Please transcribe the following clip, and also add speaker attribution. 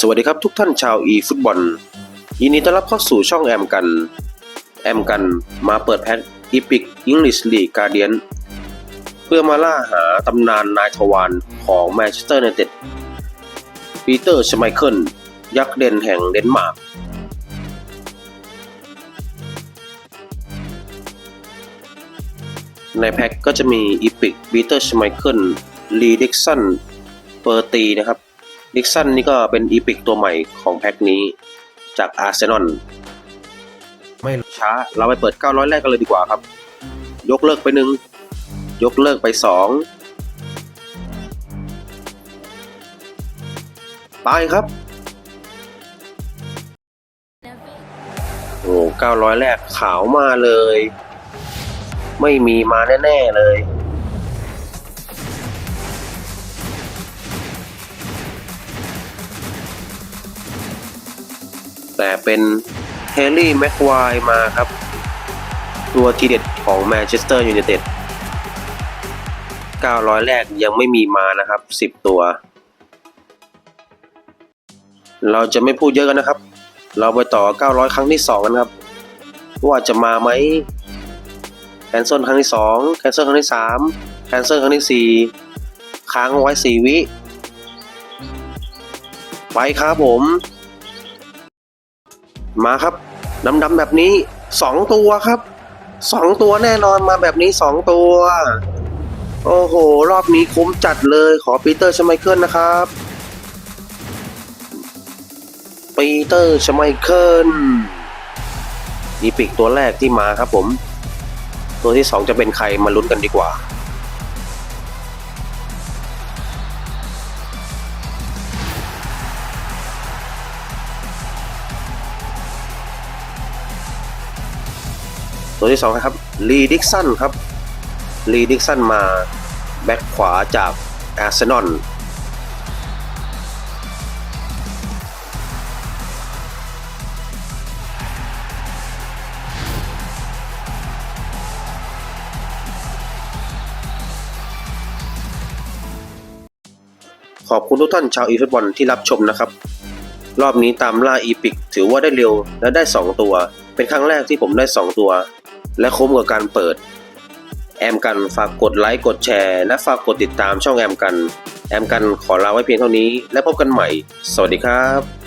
Speaker 1: สวัสดีครับทุกท่านชาวอีฟุตบอลยินดีต้อนรับเข้าสู่ช่องแอมกัน แอมกันมาเปิดแพ็คอีพิกอังกฤษลีกการเดียนเพื่อมาล่าหาตำนานนายทวารของแมนเชสเตอร์ยูไนเต็ดปีเตอร์ชไมเคิลยักษ์เด่นแห่งเดนมาร์กในแพ็คก็จะมีอีพิกปีเตอร์ชไมเคิลลีดิกสันเปอร์ตีนะครับ ดิกสันนี่ก็เป็นอีพิกตัวใหม่ของแพ็คนี้จากอาร์เซนอล
Speaker 2: ไม่
Speaker 1: ช้า เราไปเปิด 900 แรกกันเลยดีกว่าครับ ยกเลิกไปหนึ่งยกเลิกไปสองไปครับ โอ้ 900 แรกขาวมาเลย ไม่มีมาแน่ ๆ เลย แต่เป็นเฮร์รี่แม็กควายมาครับ ตัวทีเด็ดของแมนเชสเตอร์ยูไนเต็ด900 แรกยังไม่มีมานะครับ 10 ตัว เราจะไม่พูดเยอะกันนะครับ เราไปต่อ 900 ครั้งที่ 2 กันครับ ว่าจะมาไหมแคนเซิลครั้งที่2แคนเซิลครั้งที่3แคนเซิลครั้งที่ 4 ค้างไว้ 4 วิ ไปครับผม มาครับดำดำๆแบบนี้สองตัวครับสองตัวแน่นอนมาแบบนี้สองตัว โอ้โห รอบนี้คุ้มจัดเลยขอปีเตอร์ชไมเคิลนะครับปีเตอร์ชไมเคิลนี่ปีกตัวแรกที่มาครับผม ตัวที่สองจะเป็นใครมาลุ้นกันดีกว่า ตัวที่สองนะครับลีดิกสันครับลีดิกสันมาแบ็คขวาจากอาร์เซนอลขอบคุณทุกท่านชาวอีฟุตบอลที่รับชมนะครับ รอบนี้ตามล่าอีพิก ถือว่าได้เร็วและได้ 2 ตัว เป็นครั้งแรกที่ผมได้ 2 ตัว และคุ้มกับการเปิด แอมกันฝากกดไลค์กดแชร์ และฝากกดติดตามช่องแอมกัน แอมกันขอลาไว้เพียงเท่านี้ และพบกันใหม่ สวัสดีครับ